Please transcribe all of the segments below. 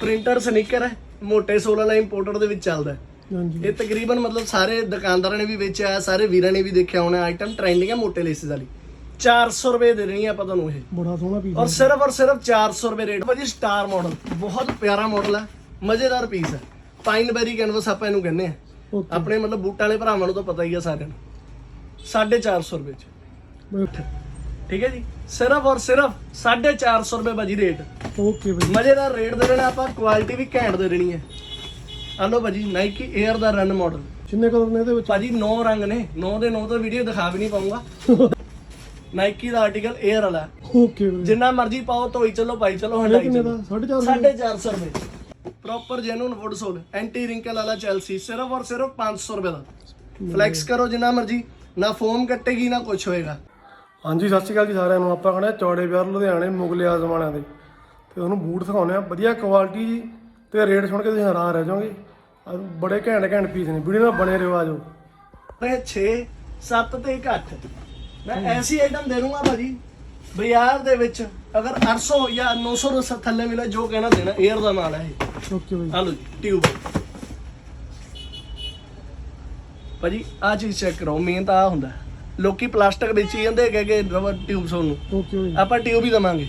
Printer sneaker ਹੈ ਮੋਟੇ ਸੋਲ ਵਾਲਾ ਇੰਪੋਰਟਰ ਦੇ ਵਿੱਚ ਚੱਲਦਾ ਹੈ। ਹਾਂਜੀ। ਇਹ ਤਕਰੀਬਨ ਮਤਲਬ ਸਾਰੇ ਦੁਕਾਨਦਾਰਾਂ ਨੇ ਵੀ ਵੇਚਿਆ ਸਾਰੇ ਵੀਰਾਂ ਨੇ ਵੀ ਦੇਖਿਆ ਹੋਣਾ ਆਈਟਮ ਟ੍ਰੈਂਡਿੰਗ ਹੈ ਮੋਟੇ ਲੇਸਿਸ ਵਾਲੀ। 400 ਰੁਪਏ ਦੇ ਦੇਣੀ ਆਪਾਂ ਤੁਹਾਨੂੰ ਇਹ। ਬੜਾ ਸੋਹਣਾ ਪੀਸ ਔਰ ਸਿਰਫ ਔਰ ਸਿਰਫ 400 ਰੁਪਏ ਰੇਟ। ਭਾਜੀ ਸਟਾਰ ਮਾਡਲ ਬਹੁਤ ਪਿਆਰਾ ਮਾਡਲ ਹੈ ਮਜ਼ੇਦਾਰ ਪੀਸ ਹੈ। ਪਾਈਨ ਬੈਰੀ ਕੈਨਵਸ ਆਪਾਂ ਇਹਨੂੰ ਕਹਿੰਦੇ ਆ ਆਪਣੇ ਮਤਲਬ ਬੂਟਾਂ ਵਾਲੇ ਭਰਾਵਾਂ ਨੂੰ ਤਾਂ ਪਤਾ ਹੀ ਆ ਸਾਰਿਆਂ ਨੂੰ। 450 ਰੁਪਏ ਚ। ਠੀਕ ਹੈ ਜੀ? ਸਿਰਫ ਔਰ ਸਿਰਫ 450 ਰੁਪਏ ਭਾਜੀ ਰੇਟ ਓਕੇ ਬਈ ਮਜ਼ੇਦਾਰ ਰੇਟ ਦੇ ਦੇਣਾ ਆਪਾਂ ਕੁਆਲਿਟੀ ਵੀ ਘੈਂਟ ਦੇ ਦੇਣੀ ਹੈ। ਆ ਲਓ ਭਾਜੀ ਨਾਈਕੀ 에ਅਰ ਦਾ ਰਨ ਮਾਡਲ ਕਿੰਨੇ ਕਲਰ ਨੇ ਇਹਦੇ ਵਿੱਚ? ਭਾਜੀ 9 ਰੰਗ ਨੇ 9 ਦੇ 9 ਤਾਂ ਵੀਡੀਓ ਦਿਖਾ ਵੀ ਨਹੀਂ ਪਾਉਂਗਾ। ਨਾਈਕੀ ਦਾ ਆਰਟੀਕਲ 에ਅਰ ਵਾਲਾ। ਓਕੇ ਬਈ ਜਿੰਨਾ ਮਰਜ਼ੀ ਪਾਓ ਧੋਈ ਚਲੋ ਪਾਈ ਚਲੋ ਹੰਡਾਈ ਕਿੰਨੇ ਦਾ? 450 450 ਰੁਪਏ। Proper genuine wood sole anti wrinkle ਵਾਲਾ ਚੈਲਸੀ ਸਿਰਫ ਔਰ ਸਿਰਫ 500 ਰੁਪਏ ਦਾ। ਫਲੈਕਸ ਕਰੋ ਜਿੰਨਾ ਮਰਜ਼ੀ ਨਾ ਫੋਮ ਕੱਟੇਗੀ ਨਾ ਕੁਝ ਹੋਏਗਾ। ਹਾਂਜੀ ਸਤਿ ਸ਼੍ਰੀ ਅਕਾਲ ਜੀ ਸਾਰਿਆਂ ਨੂੰ। ਆਪਾਂ ਖੜੇ ਚੌੜੇ ਬਾਜ਼ਾਰ ਲੁਧਿਆਣੇ ਮੁਗਲੇ ਆਜ਼ਮ ਵਾਲਿਆਂ ਦੇ। ਤੇ ਉਹਨੂੰ ਬੂਟ ਦਿਖਾਉਂਦੇ ਆ ਵਧੀਆ ਕੁਆਲਿਟੀ ਜੀ ਤੇ ਰੇਟ ਸੁਣ ਕੇ ਤੁਸੀਂ ਹੈਰਾਨ ਰਹਿ ਜਾਓਗੇ। ਬੜੇ ਘੈਂਟ ਘੈਂਟ ਪੀਸ ਨੇ। ਵੀਡੀਓ ਨਾਲ ਬਣੇ ਰਹੋ ਆਜੋ ਇਹ 6 7 ਤੇ 1 8 ਮੈਂ ਐਸੀ ਆਈਟਮ ਦੇ ਦੂੰਗਾ ਭਾਜੀ। ਬਾਜ਼ਾਰ ਦੇ ਵਿੱਚ ਅਗਰ 800 ਜਾਂ 900 ਰੁਪਏ ਥੱਲੇ ਮਿਲੇ ਜੋ ਕਹਿਣਾ ਦੇਣਾ 에ਅਰ ਦਾ ਮਾਲ ਹੈ ਇਹ। ਓਕੇ ਲਓ ਜੀ ਟਿਊਬ ਭਾਜੀ ਆ ਚੀਜ਼ ਚੈੱਕ ਕਰੋ ਮੇਨ ਤਾਂ ਆ ਹੁੰਦਾ। ਲੋਕੀ ਪਲਾਸਟਿਕ ਵੇਚੀ ਜਾਂਦੇ ਹੈਗੇ ਕਿ ਰਬਰ ਟਿਊਬ ਸੋਨੂੰ ਓਕੇ ਬਈ ਆਪਾਂ ਟਿਊਬ ਹੀ ਦਵਾਂਗੇ।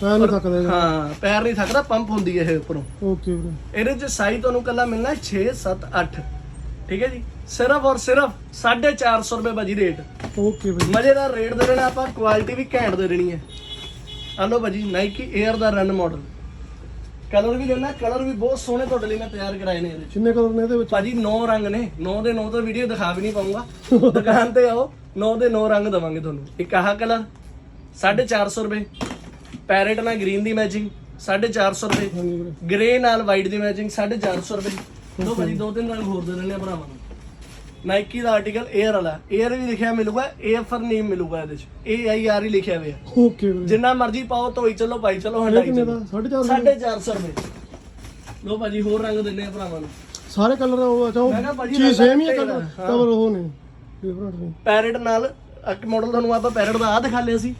ਪੈਰ ਨਹੀਂ ਥੱਕਦੇ ਹਾਂ ਪੈਰ ਨਹੀਂ ਥੱਕਦਾ ਪੰਪ ਹੁੰਦੀ ਹੈ ਇਹ ਉੱਪਰੋਂ। ਓਕੇ ਵੀਰੇ ਇਹਦੇ ਚ ਸਾਈਜ਼ ਤੁਹਾਨੂੰ ਕੱਲਾ ਮਿਲਣਾ 6 7 8 ਠੀਕ ਹੈ ਜੀ? ਸਿਰਫ ਔਰ ਸਿਰਫ 450 ਰੁਪਏ ਭਾਜੀ ਰੇਟ ਓਕੇ ਬਈ ਮਜ਼ੇਦਾਰ ਰੇਟ ਦੇ ਦੇਣਾ ਆਪਾਂ ਕੁਆਲਿਟੀ ਵੀ ਘੈਂਟ ਦੇ ਦੇਣੀ ਹੈ। ਆ ਲਓ ਭਾਜੀ ਨਾਈਕੀ 에ਅਰ ਦਾ ਰਨ ਮਾਡਲ ਕਲਰ ਵੀ ਲੈਣਾ ਕਲਰ ਵੀ ਬਹੁਤ ਸੋਹਣੇ ਤੁਹਾਡੇ ਲਈ ਮੈਂ ਤਿਆਰ ਕਰਾਏ ਨੇ ਇਹਦੇ ਚ। ਕਿੰਨੇ ਕਲਰ ਨੇ ਇਹਦੇ ਵਿੱਚ? ਭਾਜੀ 9 ਰੰਗ ਨੇ। 9 ਦੇ 9 ਤਾਂ ਵੀਡੀਓ ਦਿਖਾ ਵੀ ਨਹੀਂ ਪਾਉਂਗਾ। ਦੁਕਾਨ ਤੇ ਆਓ। 9 ਦੇ 9 ਰੰਗ ਦਵਾਂਗੇ ਤੁਹਾਨੂੰ। ਇੱਕ ਆਹ ਕਲਰ 450 ਰੁਪਏ। ਪੈਰਟ ਨਾਲ ਗ੍ਰੀਨ ਦੀ ਮੈਚਿੰਗ 450 ਰੁਪਏ। ਗ੍ਰੇ ਨਾਲ ਵਾਈਟ ਦੀ ਮੈਚਿੰਗ 450 ਰੁਪਏ। ਦੋ ਭਾਜੀ ਦੋ ਤਿੰਨ ਰੰਗ ਹੋਰ ਦੇ ਦਿੰਦੇ ਭਰਾਵਾਂ ਨਾਈਕੀ ਦਾ ਆਰਟੀਕਲ 에ਅਰ ਵਾਲਾ। 에ਅਰ ਵੀ ਲਿਖਿਆ ਮਿਲੂਗਾ 에ਅਰ ਫਰ ਨੇਮ ਮਿਲੂਗਾ ਇਹਦੇ ਚ। ਏ ਆਈ ਆਰ ਹੀ ਲਿਖਿਆ ਹੋਇਆ। ਓਕੇ ਜਿੰਨਾ ਮਰਜ਼ੀ ਪਾਓ ਧੋਈ ਚਲੋ ਪਾਈ ਚਲੋ ਹੰਡਾਈ ਚਲੋ। 450 ਰੁਪਏ। ਲੋ ਭਾਜੀ ਹੋਰ ਰੰਗ ਦਿੰਨੇ ਭਰਾਵਾਂ ਸਾਰੇ ਕਲਰ ਉਹ ਅੱਛਾ ਉਹ ਚੀਜ਼ ਸੇਮ ਹੀ ਕਲਰ ਕਵਰ ਉਹ ਡਿਫਰੈਂਟ ਪੈਰਟ ਨਾਲ ਇੱਕ ਮਾਡਲ ਤੁਹਾਨੂੰ ਆਪਾਂ ਪੈਰਟ ਦਾ ਆ ਦਿਖਾ ਲਿਆ ਸੀ।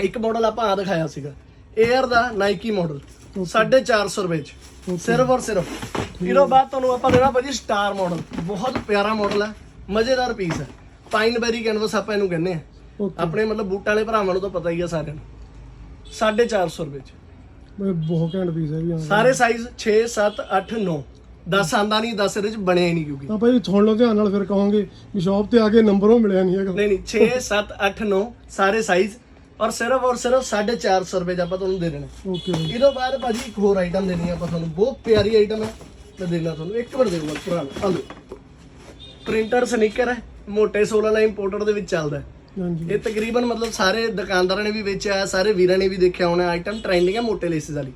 ਇੱਕ ਮਾਡਲ ਆਪਾਂ ਆ ਦਿਖਾਇਆ ਸੀਗਾ। 에ਅਰ ਦਾ ਨਾਈਕੀ ਮਾਡਲ 450 ਰੁਪਏ ਚ। ਸਿਰਫ ਔਰ ਸਿਰਫ। ਇਹਦੋਂ ਬਾਅਦ ਤੁਹਾਨੂੰ ਆਪਾਂ ਦੇਣਾ ਭਾਜੀ ਸਟਾਰ ਮਾਡਲ ਬਹੁਤ ਪਿਆਰਾ ਮਾਡਲ ਹੈ ਮਜ਼ੇਦਾਰ ਪੀਸ ਹੈ ਪਾਈਨ ਬੈਰੀ ਕੈਨਵਸ ਆਪਾਂ ਇਹਨੂੰ ਕਹਿੰਦੇ ਆ। ਆਪਣੇ ਮਤਲਬ ਬੂਟਾਂ ਵਾਲੇ ਭਰਾਵਾਂ ਨੂੰ ਤਾਂ ਪਤਾ ਹੀ ਆ ਸਾਰਿਆਂ ਨੂੰ। 450 ਰੁਪਏ ਚ। ਬਹੁਤ ਘੈਂਟ ਪੀਸ ਹੈ ਵੀ ਸਾਰੇ ਸਾਈਜ਼ 6 7 8 9 10 ਆਂਦਾ ਨਹੀਂ 10 ਇਹਦੇ ਚ ਬਣਿਆ ਹੀ ਨਹੀਂ ਕਿਉਂਕਿ। ਤਾਂ ਭਾਈ ਸੁਣ ਲਓ ਧਿਆਨ ਨਾਲ ਫਿਰ ਕਹੋਗੇ ਵੀ ਸ਼ਾਪ ਤੇ ਆ ਕੇ ਨੰਬਰ ਮਿਲਿਆ ਨਹੀਂ ਹੈਗਾ। ਨਹੀਂ ਨਹੀਂ 6 7 8 9 ਸਾਰੇ ਸਾਈਜ਼ ਔਰ ਸਿਰਫ ਔਰ ਸਿਰਫ 450 ਰੁਪਏ ਆਪਾਂ ਤੁਹਾਨੂੰ ਦੇ ਦੇਣਾ। ਓਕੇ ਬਈ ਇਹਦੋਂ ਬਾਅਦ ਭਾਜੀ ਇੱਕ ਹੋਰ ਆਈਟਮ ਦੇਣੀ ਆਪਾਂ ਤੁਹਾਨੂੰ ਬਹੁਤ ਪਿਆਰੀ ਆਈਟਮ ਹੈ ਮੈਂ ਦੇਣਾ ਤੁਹਾਨੂੰ ਇੱਕ ਮਿੰਟ ਦੇਖੋ ਪੁਰਾਣਾ ਆ ਲਓ। ਪ੍ਰਿੰਟਰ ਸਨੀਕਰ ਹੈ ਮੋਟੇ ਸੋਲ ਵਾਲਾ ਇੰਪੋਰਟਰ ਦੇ ਵਿੱਚ ਚੱਲਦਾ ਹੈ। ਹਾਂਜੀ। ਇਹ ਤਕਰੀਬਨ ਮਤਲਬ ਸਾਰੇ ਦੁਕਾਨਦਾਰਾਂ ਨੇ ਵੀ ਵੇਚਿਆ ਸਾਰੇ ਵੀਰਾਂ ਨੇ ਵੀ ਦੇਖਿਆ ਹੋਣਾ ਆਈਟਮ ਟ੍ਰੈਂਡਿੰਗ ਹੈ ਮੋਟੇ ਲੇਸਿਸ ਵਾਲੀ।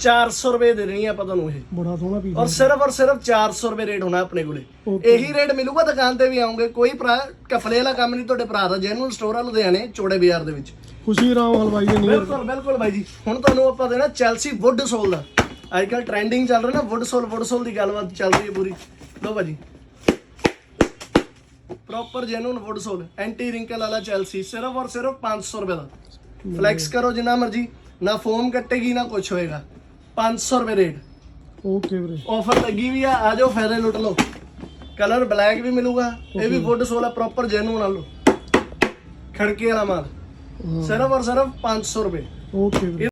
400 ਰੁਪਏ ਦੇ ਦੇਣੀ ਆ ਆਪਾਂ ਤੁਹਾਨੂੰ ਇਹ। ਬੜਾ ਸੋਹਣਾ ਪੀਸ ਔਰ ਸਿਰਫ ਔਰ ਸਿਰਫ 400 ਰੁਪਏ ਰੇਟ ਹੋਣਾ ਆਪਣੇ ਕੋਲੇ। Okay. ਇਹੀ ਰੇਟ ਮਿਲੂਗਾ ਦੁਕਾਨ ਤੇ ਵੀ ਆਉਂਗੇ। ਕੋਈ ਭਰਾ ਕਫਲੇ ਵਾਲਾ ਕੰਮ ਨਹੀਂ ਤੁਹਾਡੇ ਭਰਾ ਦਾ। ਜੈਨੂਅਲ ਸਟੋਰ ਆ ਲੁਧਿਆਣੇ ਚੋੜੇ ਬਾਜ਼ਾਰ ਦੇ ਵਿੱਚ। ਖੁਸ਼ੀ ਰਾਮ ਹਲਵਾਈ ਦੇ ਨੀਅਰ ਬਿਲਕੁਲ ਬਿਲਕੁਲ ਬਾਈ ਜੀ। ਹੁਣ ਤੁਹਾਨੂੰ ਆਪਾਂ ਦੇਣਾ ਚੈਲਸੀ ਵੁੱਡ ਸੋਲ ਦਾ। ਅੱਜ ਕੱਲ ਟ੍ਰੈਂਡਿੰਗ ਚੱਲ ਰਿਹਾ ਨਾ ਵੁੱਡ ਸੋਲ ਵੁੱਡ ਸੋਲ ਦੀ ਗੱਲਬਾਤ ਚੱਲ ਰਹੀ ਹੈ ਪੂਰੀ। ਲੋ ਭਾਜੀ proper genuine wood sole anti wrinkle ਵਾਲਾ ਚੈਲਸੀ ਸਿਰਫ ਔਰ ਸਿਰਫ 500 ਰੁਪਏ ਦਾ। ਫਲੈਕਸ ਕਰੋ ਜਿੰਨਾ ਮਰਜ਼ੀ। ਨਾ ਫੋਮ ਕੱਟੇਗੀ ਨਾ ਕੁਝ ਹੋਏਗਾ। 500 ਰੁਪਏ ਰੇਟ। ਓਕੇ ਵੀਰੇ। ਆਫਰ ਲੱਗੀ ਵੀ ਆ ਆ ਜਾਓ ਫਾਇਦੇ ਲੁੱਟ ਲਓ। ਕਲਰ ਬਲੈਕ ਵੀ ਮਿਲੂਗਾ ਇਹ ਵੀ ਵੁੱਡ ਸੋਲ ਆ ਪ੍ਰੋਪਰ ਜੈਨੂਨ ਆ ਲਓ। ਖੜਕੇ ਵਾਲਾ ਮਾਲ। ਸਿਰਫ ਔਰ ਸਿਰਫ 500 ਰੁਪਏ। ਓਕੇ ਵੀਰੇ।